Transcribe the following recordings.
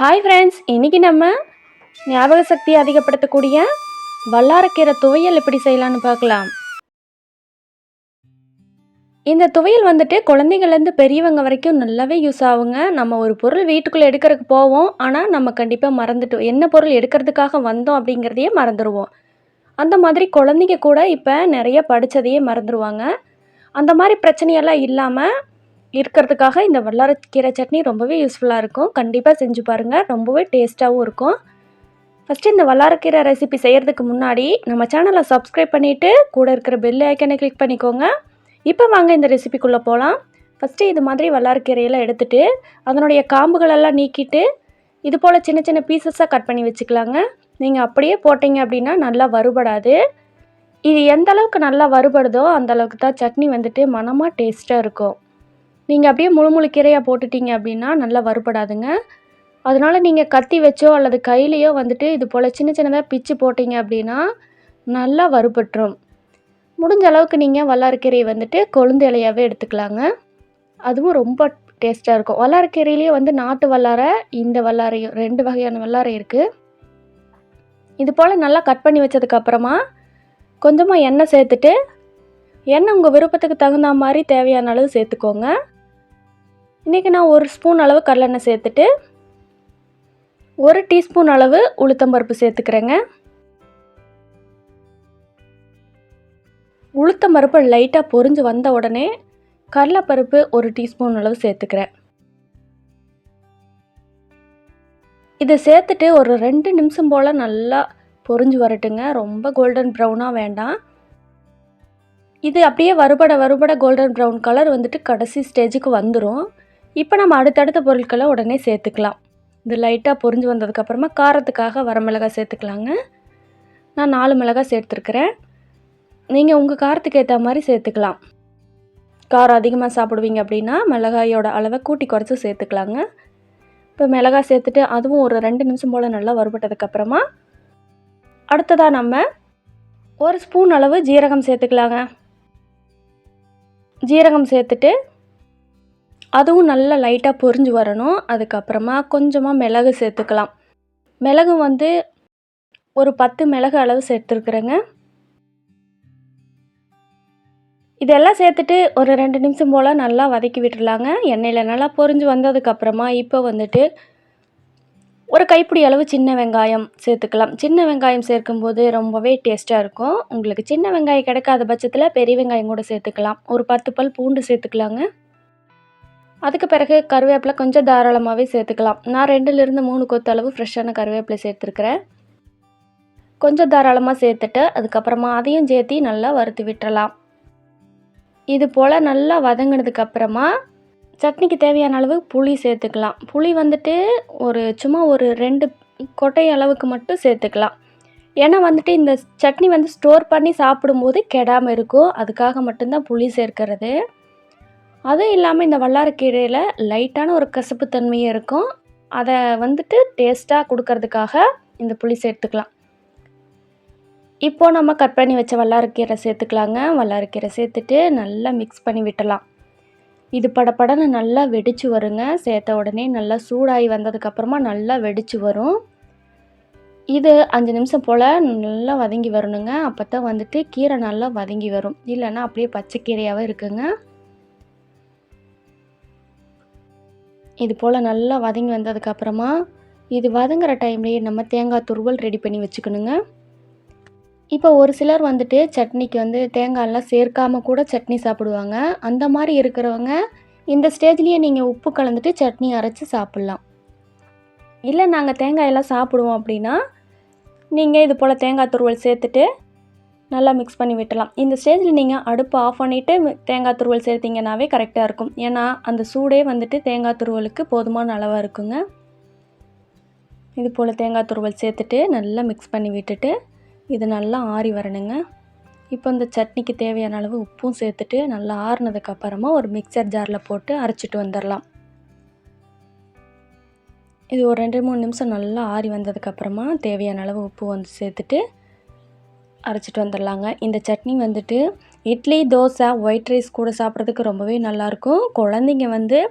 Hi friends இன்றைக்கி நம்ம ஞாபக சக்தியை அதிகப்படுத்தக்கூடிய வல்லாரக்கீரை துவையல் எப்படி செய்யலாம்னு பார்க்கலாம். இந்த துவையல் வந்துட்டு குழந்தைங்கள்லேருந்து பெரியவங்க வரைக்கும் நல்லாவே யூஸ் ஆகுங்க. நம்ம ஒரு பொருள் வீட்டுக்குள்ளே எடுக்கிறதுக்கு போவோம். ஆனால் நம்ம கண்டிப்பாக மறந்துட்டோம். என்ன பொருள் எடுக்கிறதுக்காக வந்தோம் அப்படிங்கிறதையே மறந்துடுவோம் அந்த மாதிரி குழந்தைங்க கூட இப்போ நிறைய படித்ததையே மறந்துடுவாங்க அந்த மாதிரி பிரச்சனையெல்லாம் இல்லாமல் இருக்கிறதுக்காக இந்த வல்லாரக்கீரை சட்னி ரொம்பவே யூஸ்ஃபுல்லாக இருக்கும். கண்டிப்பாக செஞ்சு பாருங்கள் ரொம்பவே டேஸ்ட்டாகவும் இருக்கும். ஃபஸ்ட்டு இந்த வல்லாரக்கீரை ரெசிபி செய்கிறதுக்கு முன்னாடி நம்ம சேனலை சப்ஸ்கிரைப் பண்ணிவிட்டு கூட இருக்கிற பெல் ஐக்கனை கிளிக் பண்ணிக்கோங்க. இப்போ வாங்க இந்த ரெசிபிக்குள்ளே போகலாம் ஃபஸ்ட்டு இது மாதிரி வல்லாரக்கீரையெல்லாம் எடுத்துகிட்டு அதனுடைய காம்புகளெல்லாம் நீக்கிட்டு இது போல் சின்ன சின்ன பீசஸாக கட் பண்ணி வச்சுக்கலாங்க. நீங்கள் அப்படியே போட்டிங்க அப்படின்னா நல்லா வறுபடாது. இது எந்த அளவுக்கு நல்லா வறுபடுதோ அந்த அளவுக்கு தான் சட்னி வந்துட்டு மனமாக டேஸ்ட்டாக இருக்கும். நீங்கள் அப்படியே முழு முழு கீரையாக போட்டுட்டீங்க அப்படின்னா நல்லா வறுபடாதுங்க. அதனால் நீங்கள் கத்தி வச்சோ அல்லது கையிலையோ வந்துட்டு இது போல் சின்ன சின்னதாக பிச்சு போட்டிங்க அப்படின்னா நல்லா வறுபட்டுரும். முடிஞ்ச அளவுக்கு நீங்கள் வல்லாரக்கீரையை வந்துட்டு கொழுந்து இலையாகவே எடுத்துக்கலாங்க. அதுவும் ரொம்ப டேஸ்ட்டாக இருக்கும். வல்லாரக்கீரையிலேயே வந்து நாட்டு வல்லாரை இந்த வல்லாரையும் ரெண்டு வகையான வல்லாரை இருக்குது இது போல் நல்லா கட் பண்ணி வச்சதுக்கப்புறமா கொஞ்சமாக எண்ணெய் சேர்த்துட்டு எண்ணெய் உங்கள் விருப்பத்துக்கு தகுந்த மாதிரி தேவையான அளவு சேர்த்துக்கோங்க. இன்றைக்கி நான் ஒரு ஸ்பூன் அளவு கடலெண்ணெய் சேர்த்துட்டு ஒரு டீஸ்பூன் அளவு உளுத்தம்பருப்பு சேர்த்துக்கிறேங்க. உளுத்தம்பருப்பு லைட்டாக பொரிஞ்சு வந்த உடனே கடலைப்பருப்பு ஒரு டீஸ்பூன் அளவு சேர்த்துக்கிறேன். இதை சேர்த்துட்டு ஒரு ரெண்டு நிமிஷம் போல் நல்லா பொரிஞ்சு வரட்டுங்க. ரொம்ப கோல்டன் ப்ரௌனாக வேண்டாம். இது அப்படியே வறுபட வறுபட கோல்டன் ப்ரௌன் கலர் வந்துட்டு கடைசி ஸ்டேஜுக்கு வந்துடும் இப்போ நம்ம அடுத்தடுத்த பொருட்களை உடனே சேர்த்துக்கலாம். இது லைட்டாக பொரிஞ்சு வந்ததுக்கப்புறமா காரத்துக்காக வரமிளகாய் சேர்த்துக்கலாங்க. நான் நாலு மிளகாய் சேர்த்துருக்குறேன். நீங்கள் உங்கள் காரத்துக்கு ஏற்ற மாதிரி சேர்த்துக்கலாம். காரம் அதிகமாக சாப்பிடுவீங்க அப்படின்னா மிளகாயோட அளவை கூட்டி குறைச்சி சேர்த்துக்கலாங்க. இப்போ மிளகாய் சேர்த்துட்டு அதுவும் ஒரு ரெண்டு நிமிஷம் போல் நல்லா வறுபட்டதுக்கப்புறமா அடுத்ததாக நம்ம ஒரு ஸ்பூன் அளவு ஜீரகம் சேர்த்துக்கலாங்க. ஜீரகம் சேர்த்துட்டு அதுவும் நல்லா லைட்டாக பொரிஞ்சு வரணும். அதுக்கப்புறமா கொஞ்சமாக மிளகு சேர்த்துக்கலாம். மிளகு வந்து ஒரு பத்து மிளகு அளவு சேர்த்துருக்குறேங்க. இதெல்லாம் சேர்த்துட்டு ஒரு ரெண்டு நிமிஷம் போல் நல்லா வதக்கி விட்டுடலாங்க. எண்ணெயில் நல்லா பொரிஞ்சு வந்ததுக்கப்புறமா இப்போ வந்துட்டு ஒரு கைப்பிடி அளவு சின்ன வெங்காயம் சேர்த்துக்கலாம். சின்ன வெங்காயம் சேர்க்கும்போது ரொம்பவே டேஸ்ட்டாக இருக்கும். உங்களுக்கு சின்ன வெங்காயம் கிடைக்காத பட்சத்தில் பெரிய வெங்காயம் கூட சேர்த்துக்கலாம். ஒரு பத்து பல் பூண்டு சேர்த்துக்கலாங்க. அதுக்கு பிறகு கருவேப்பிலை கொஞ்சம் தாராளமாகவே சேர்த்துக்கலாம். நான் ரெண்டுலேருந்து மூணு கொத்து அளவு ஃப்ரெஷ்ஷான கருவேப்பிலை சேர்த்துருக்குறேன். கொஞ்சம் தாராளமாக சேர்த்துட்டு அதுக்கப்புறமா அதையும் சேர்த்தி நல்லா வறுத்து விட்டுறலாம். இது போல் நல்லா வதங்கினதுக்கப்புறமா சட்னிக்கு தேவையான அளவு புளி சேர்த்துக்கலாம். புளி வந்துட்டு ஒரு சும்மா ஒரு ரெண்டு கொட்டை அளவுக்கு மட்டும் சேர்த்துக்கலாம். ஏன்னா வந்துட்டு இந்த சட்னி வந்து ஸ்டோர் பண்ணி சாப்பிடும்போது கெடாமல் இருக்கும். அதுக்காக மட்டும்தான் புளி சேர்க்கிறது. அதுவும் இல்லாமல் இந்த வல்லாரக்கீரையில் லைட்டான ஒரு கசப்பு தன்மையும் இருக்கும். அதை வந்துட்டு டேஸ்ட்டாக கொடுக்கறதுக்காக இந்த புளி சேர்த்துக்கலாம். இப்போது நம்ம கட் பண்ணி வச்ச வல்லாரக்கீரை சேர்த்துக்கலாங்க. வல்லாரக்கீரை சேர்த்துட்டு நல்லா மிக்ஸ் பண்ணி விட்டலாம். இது படப்படன்னு நல்லா வெடிச்சு வருங்க. சேர்த்த உடனே நல்லா சூடாகி வந்ததுக்கப்புறமா நல்லா வெடிச்சு வரும். இது அஞ்சு நிமிஷம் போல் நல்லா வதங்கி வரணுங்க. அப்போ தான் வந்துட்டு கீரை நல்லா வதங்கி வரும். இல்லைன்னா அப்படியே பச்சைக்கீரையாகவே இருக்குங்க. இது போல் நல்லா வதங்கி வந்ததுக்கப்புறமா இது வதங்குற டைம்லேயே நம்ம தேங்காய் துருவல் ரெடி பண்ணி வச்சுக்கணுங்க. இப்போ ஒரு சிலர் வந்துட்டு சட்னிக்கு வந்து தேங்காயெல்லாம் சேர்க்காம கூட சட்னி சாப்பிடுவாங்க. அந்த மாதிரி இருக்கிறவங்க இந்த ஸ்டேஜ்லேயே நீங்கள் உப்பு கலந்துட்டு சட்னி அரைச்சி சாப்பிட்லாம். இல்லை நாங்கள் தேங்காயெல்லாம் சாப்பிடுவோம் அப்படின்னா நீங்கள் இது போல் தேங்காய் துருவல் சேர்த்துட்டு நல்லா மிக்ஸ் பண்ணி விட்டலாம். இந்த ஸ்டேஜில் நீங்கள் அடுப்பு ஆஃப் பண்ணிவிட்டு தேங்காய் துருவல் சேர்த்திங்கனாவே கரெக்டாக இருக்கும். ஏன்னா அந்த சூடே வந்துட்டு தேங்காய் துருவலுக்கு போதுமான அளவாக இருக்குங்க. இது போல் தேங்காய் துருவல் சேர்த்துட்டு நல்லா மிக்ஸ் பண்ணி விட்டுட்டு இது நல்லா ஆறி வரணுங்க. இப்போ இந்த சட்னிக்கு தேவையான அளவு உப்பும் சேர்த்துட்டு நல்லா ஆறுனதுக்கு அப்புறமா ஒரு மிக்சர் ஜாரில் போட்டு அரைச்சிட்டு வந்துடலாம் இது ஒரு ரெண்டு மூணு நிமிஷம் நல்லா ஆறி வந்ததுக்கப்புறமா தேவையான அளவு உப்பு வந்து சேர்த்துட்டு அரைச்சிட்டு வந்துடலாங்க. இந்த சட்னி வந்துட்டு இட்லி தோசை ஒயிட் ரைஸ் கூட சாப்பிட்றதுக்கு ரொம்பவே நல்லாயிருக்கும். குழந்தைங்க வந்து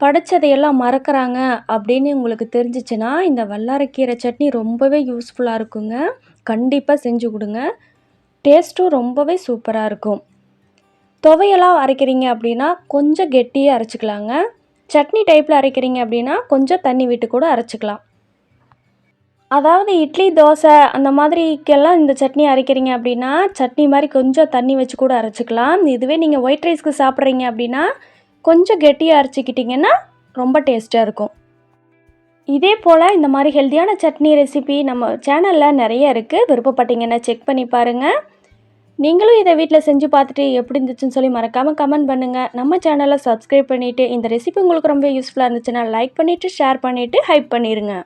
படைச்சதையெல்லாம் மறக்கிறாங்க அப்படின்னு உங்களுக்கு தெரிஞ்சிச்சுன்னா, இந்த வல்லாரக்கீரை சட்னி ரொம்பவே யூஸ்ஃபுல்லாக இருக்குங்க. கண்டிப்பாக செஞ்சு கொடுங்க. டேஸ்ட்டும் ரொம்பவே சூப்பராக இருக்கும். துவையெல்லாம் அரைக்கிறீங்க அப்படின்னா, கொஞ்சம் கெட்டியாக அரைச்சிக்கலாங்க. சட்னி டைப்பில் அரைக்கிறீங்க அப்படின்னா, கொஞ்சம் தண்ணி விட்டு கூட அரைச்சிக்கலாம். அதாவது இட்லி, தோசை அந்த மாதிரிக்கெல்லாம் இந்த சட்னி அரைக்கிறீங்க அப்படின்னா, சட்னி மாதிரி கொஞ்சம் தண்ணி வச்சு கூட அரைச்சிக்கலாம். இதுவே நீங்கள் ஒயிட் ரைஸ்க்கு சாப்பிட்றீங்க அப்படின்னா, கொஞ்சம் கெட்டியாக அரைச்சிக்கிட்டிங்கன்னா ரொம்ப டேஸ்ட்டாக இருக்கும். இதே போல் இந்த மாதிரி ஹெல்த்தியான சட்னி ரெசிபி நம்ம சேனலில் நிறைய இருக்குது விருப்பப்பட்டீங்கன்னா செக் பண்ணி பாருங்கள் நீங்களும் இதை வீட்டில் செஞ்சு பார்த்துட்டு எப்படி இருந்துச்சுன்னு சொல்லி மறக்காமல் கமெண்ட் பண்ணுங்கள் நம்ம சேனலை சப்ஸ்கிரைப் பண்ணிவிட்டு இந்த ரெசிபி உங்களுக்கு ரொம்ப யூஸ்ஃபுல்லாக இருந்துச்சுன்னா லைக் பண்ணிவிட்டு ஷேர் பண்ணிவிட்டு ஹைப் பண்ணிடுங்க